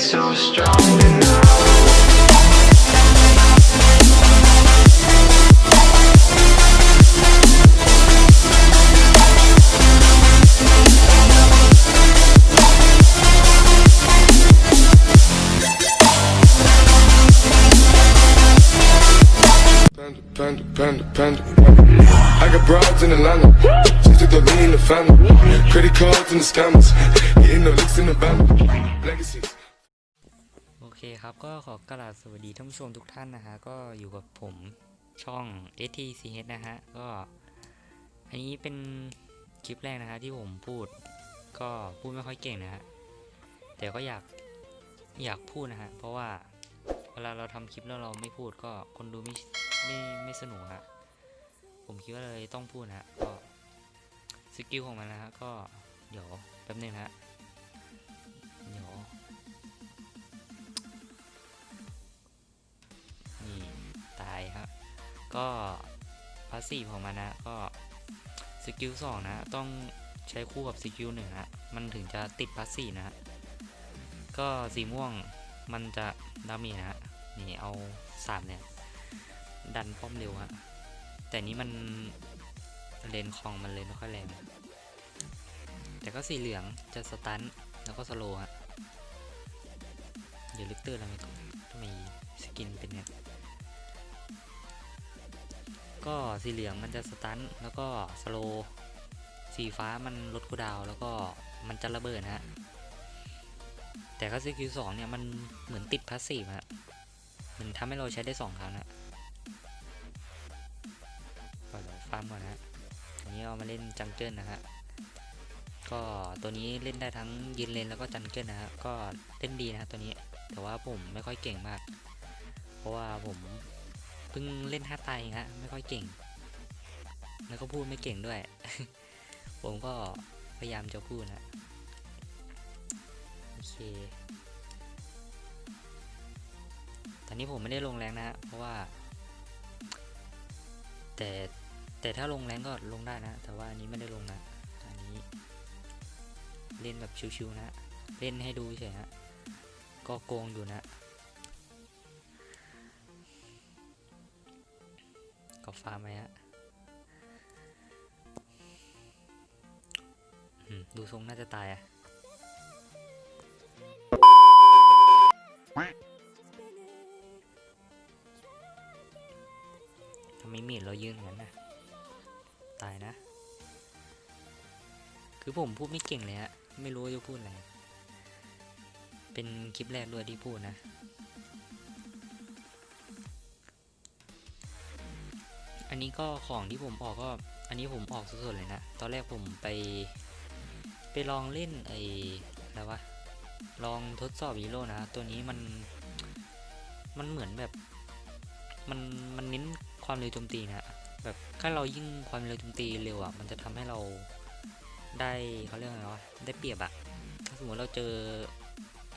so strong tonight. Panda, panda, panda, panda. I got broads in Atlanta. Just took the lean in the family. Credit cards and the scammers. Hitting the licks in the van. Legacies. คครับก็ขอกราบสวัสดีท่านผู้ชมทุกท่านนะฮะก็อยู่กับผมช่อง STCH นะฮะก็อันนี้เป็นคลิปแรกนะฮะที่ผมพูด ก็พูดไม่ค่อยเก่งนะฮะแต่ก็อยากอยากพูดนะฮะเพราะว่าเวลาเราทำคลิปแล้วเราไม่พูดก็คนดูไม่ไม่ไม่สนุกฮะผมคิดว่าเลยต้องพูดนะฮะก็สกิลของมันนะฮะก็เดี๋ยวแป๊บนึงนะฮะ ก็พาสซีฟของมันนะก็สกิลสองนะต้องใช้คู่กับสกิลหนึ่งฮะมันถึงจะติดพาสซีฟนะฮะก็สีม่วงมันจะดามีนะฮะนี่เอาสามเนี่ยดันป้อมเร็วฮะแต่นี้มันเลนคลองมันเลยไม่ค่อยแรงแต่ก็สีเหลืองจะสตันแล้วก็สโลว์ฮะอย่าลึกเตอร์แล้วไมครับทำไมสกินเป็นไง ก็สีเหลืองมันจะสตันแล้วก็สโลสีฟ้ามันลดคูดาวแล้วก็มันจะระเบิดนะฮะ แต่ก็สกิลสองเนี่ยมันเหมือนติดพาสซีฟฮะเหมันทำให้เราใช้ได้สองครั้งนะก็เดี๋ยวฟาร์มก่อนะฮะอันนี้เอามาเล่นจังเกิลนะฮะก็ตัวนี้เล่นได้ทั้งยืนเลนแล้วก็จังเกิลนะฮะก็เล่นดีนะฮะตัวนี้ แต่ว่าผมไม่ค่อยเก่งมาก เพราะว่าผม เพิ่งเล่นท่าตายเองฮะไม่ค่อยเก่ง แล้วก็พูดไม่เก่งด้วย ผมก็พยายามจะพูดนะโอเค ตอนนี้ผมไม่ได้ลงแรงนะฮะ เพราะว่า แต่แต่ถ้าลงแรงก็ลงได้นะ แต่ว่าอันนี้ไม่ได้ลงนะ อันนี้ เล่นแบบชิวๆนะ เล่นให้ดูเฉยฮะ ก็โกงอยู่นะ ก็ฟาร์มไหมฮะดูทรงน่าจะตายอะทำไมมีดเรายืนอย่างนั้นนะตายนะ คือผมพูดไม่เก่งเลยฮะ ไม่รู้จะพูดอะไร เป็นคลิปแรกด้วยที่พูดนะ อันนี้ก็ของที่ผมออกก็ อันนี้ผมออกสดๆเลยนะ ตอนแรกผมไป ไปลองเล่นไอ้อะไรวะ ลองทดสอบฮีโร่นะ ตัวนี้มัน มันเหมือนแบบ มัน มันเน้นความเร็วโจมตีนะ แบบถ้าเรายิ่งความเร็วโจมตีเร็วอะ มันจะทำให้เราได้เขาเรียกอะไรวะ ได้เปรียบอะถ้าสมมติเราเจอ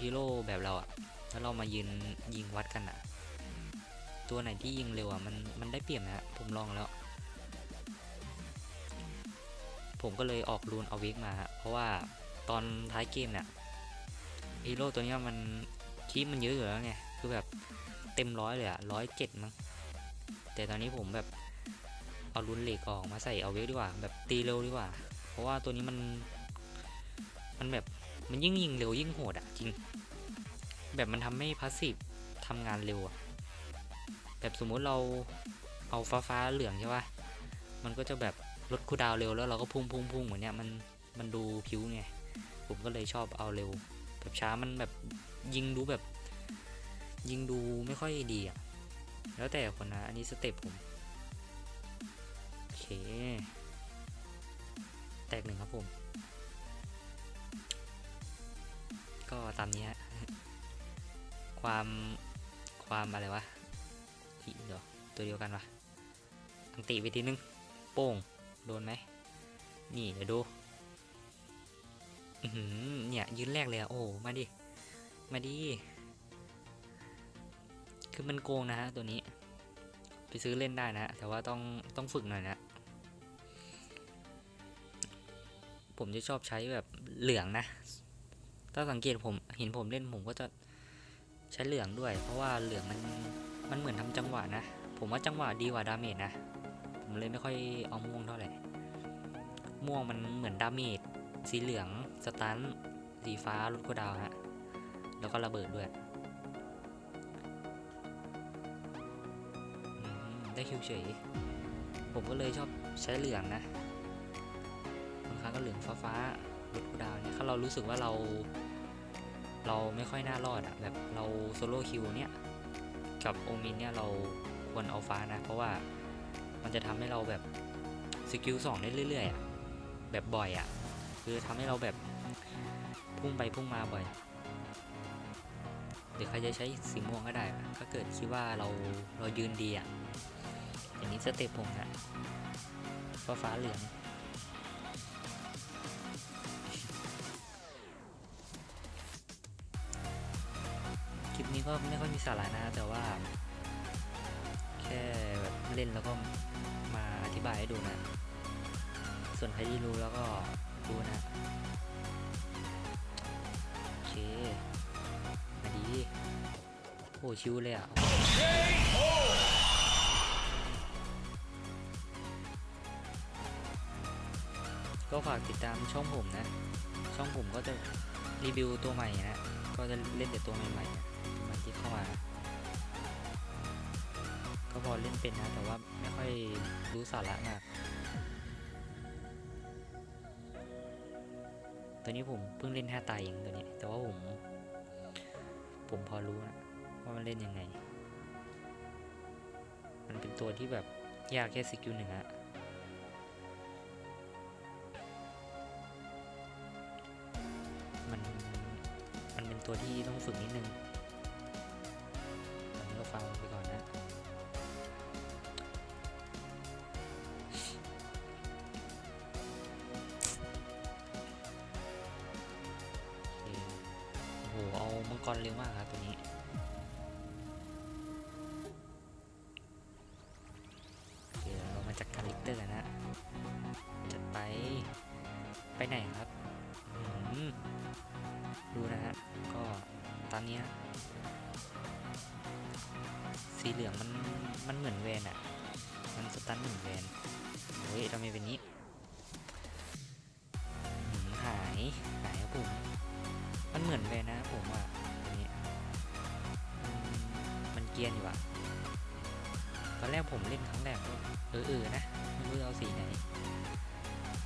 ฮีโร่แบบเราอะแล้วเรามายืนยิงวัดกันอะ ตัวไหนที่ยิงเร็วอะมันมันได้เปรียบนะฮะผมลองแล้ว ผมก็เลยออกรูนเอาเวกมาฮะเพราะว่าตอนท้ายเกมเนี่ยฮีโร่ตัวเนี้ยมันคีปมันเยอะอยู่แล้วไงคือแบบเต็มร้อยเลยอะร้อยเจ็ดมั้งแต่ตอนนี้ผมแบบเอารุนเหล็กออกมาใส่เอาเวกดีกว่า แบบตีเร็วดีกว่า เพราะว่าตัวนี้มัน มันแบบมันยิ่งยิงเร็วยิ่งโหดอะจริง แบบมันทำให้พาสซีฟทำงานเร็วอะ แบบสมมุติเราเอาฟ้าฟ้าๆเหลืองใช่ปะมันก็จะแบบลดคูดาวเร็วแล้วเราก็พุ่งพุ่งพุ่งเหมือนเนี้ยมันมันดูผิวไง ผมก็เลยชอบเอาเร็ว แบบช้ามันแบบยิงดูแบบ ยิงดูไม่ค่อยดีอะแล้วแต่คนนะ อันนี้สเต็ปผมโอเค แตกหนึ่งครับผม ก็ตามนี้ฮะ ความความอะไรวะ เดี๋ยวตัวเดียวกันวะอังติไปทีนึง โป้ง โดนไหม นี่เดี๋ยวดูอือหือเนี่ยยืนแรกเลยอะโอ้ มาดิ มาดิ คือมันโกงนะฮะตัวนี้ ไปซื้อเล่นได้นะ แต่ว่าต้องต้องฝึกหน่อยนะ ผมจะชอบใช้แบบเหลืองนะ ถ้าสังเกตผมเห็นผมเล่นผมก็จะใช้เหลืองด้วย เพราะว่าเหลืองมัน มันเหมือนทำจังหวะนะ ผมว่าจังหวะดีกว่าดาเมจนะ ผมเลยไม่ค่อยเอาม่วงเท่าไหร่ ม่วงมันเหมือนดาเมจ สีเหลือง สตัน สีฟ้าลดก็ดาวฮะ แล้วก็ระเบิดด้วย ได้คิวเฉย ผมก็เลยชอบใช้เหลืองนะ บางครั้งก็เหลืองฟ้าฟ้าลดกูดาวเนี่ยถ้าเรารู้สึกว่าเรา เราไม่ค่อยน่ารอดอะแบบเราโซโล่คิวเนี่ย กับโอมินเนี่ยเราควรเอาฟ้านะ เพราะว่ามันจะทำให้เราแบบสกิลสองได้เรื่อยๆอะแบบบ่อยอะคือทำให้เราแบบพุ่งไปพุ่งมาบ่อยหรือใครจะใช้สีม่วงก็ได้อะถ้าเกิดคิดว่าเราเรายืนดีอะอย่างนี้สเต็ปผมนะฟ้าฟ้าเหลืองี้ก็ไม่ค่อยมีสาระนะแต่ว่า แค่แบบเล่นแล้วก็มาอธิบายให้ดูนะ ส่วนใครที่รู้แล้วก็ดูนะโอเคมาดีโอ้ชิวเลยอะก็ฝากติดตามช่องผมนะ ช่องผมก็จะรีวิวตัวใหม่นะ ก็จะเล่นแต่ตัวใหม่ๆ เข้ามาก็พอเล่นเป็นนะ แต่ว่าไม่ค่อยรู้สาระมาก ตอนนี้ผมเพิ่งเล่นห้าตายเองตัวนี้ แต่ว่าผม ผมพอรู้นะว่ามันเล่นยังไง มันเป็นตัวที่แบบยากแค่สกิลหนึ่งอะมัน มันเป็นตัวที่ต้องฝึกนิดนึง เร็วมากครับตัวนี้โอเคเรามาจากกาลิกเตอร์กันนะจัดไป ไปไหนครับ ดูนะฮะ ก็ตอนนี้ สีเหลืองมัน มันเหมือนแวนอะมันสตันเหมือนแวนเฮ้ยทำไมเป็นนี้หืมหาย หายครับผม มันเหมือนแวนนะผมอันนี้อืมมัน เกียนอยู่อะตอนแรกผมเล่นครั้งแรกก็เออเออๆนะไม่รู้เอาสีไหน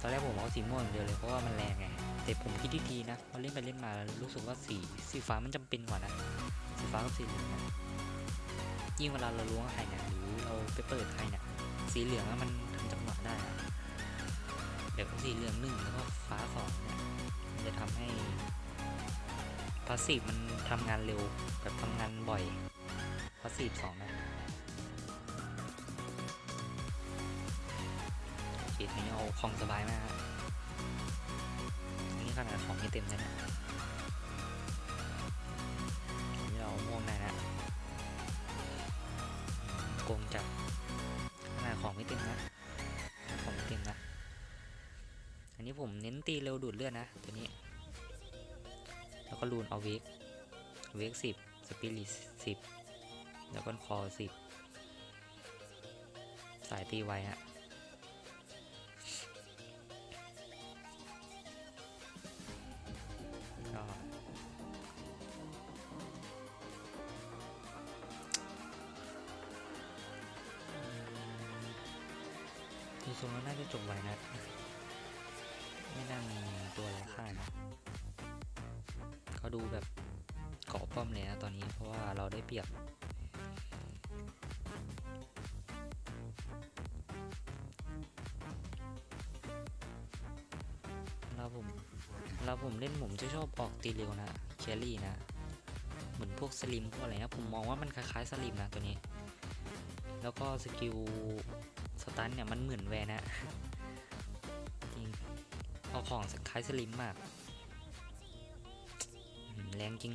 ตอนแรกผมเอาสีม่วงอย่างเดียวเลยเพราะว่ามันแรงไง แต่ผมคิดดีๆนะพอเล่นไปเล่นมารู้สึกว่าสีสีฟ้ามันจำเป็นกว่านะ สีฟ้ากับสีเหลืองนะยิ่งเวลาเราล้วงใครเนี่ยหรือเราไปเปิดใครเนี่ยสีเหลืองมันทำจังหวะได้อะแบบสีเหลืองหนึ่งแล้วก็ฟ้าสองเนี่ยมันจะทำให้พาสซีฟมันทำงานเร็วแบบทำงานบ่อยาสซีฟสองนะเคทีนี้เอาของสบายมากนี่ขนาดของไม่เต็มเลยนะนี่เราม่วงได้นะโกงจัดขนาดของไม่เต็มนะของไม่เต็มนะอันนี้ผมเน้นตีเร็วดูดเลือดนะตัวนี้แล้วก็รูนเอาเวกเวกสิบสปิริตสิบ แล้วก็คอสิบสายตีไวฮะก็ดูทรงแล้วน่าจะจบไวนะ ไม่น่ามีตัวอะไรฆ่านะเขาดูแบบเกาะป้อมเลยนะตอนนี้เพราะว่าเราได้เปรียบ แล้วผมเล่นผมจะชอบออกตีเร็วนะแครี่นะ เหมือนพวกสลิมพวกอะไรนะ ผมมองว่ามันคล้ายๆสลิมนะตัวนี้ แล้วก็สกิลสตันเนี่ยมันเหมือนแวนนะจริงเอาของคล้ายสลิมมากแรงจริง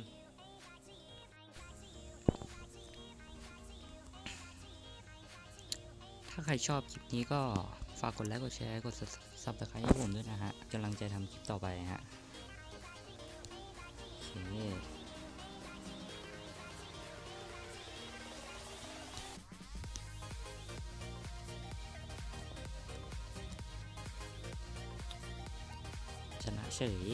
ถ้าใครชอบคลิปนี้ก็ฝากกดไลค์ กดแชร์ กด subscribe ให้ผมด้วยนะฮะกำลังใจทำคลิปต่อไปฮะ นี่ชนะเฉย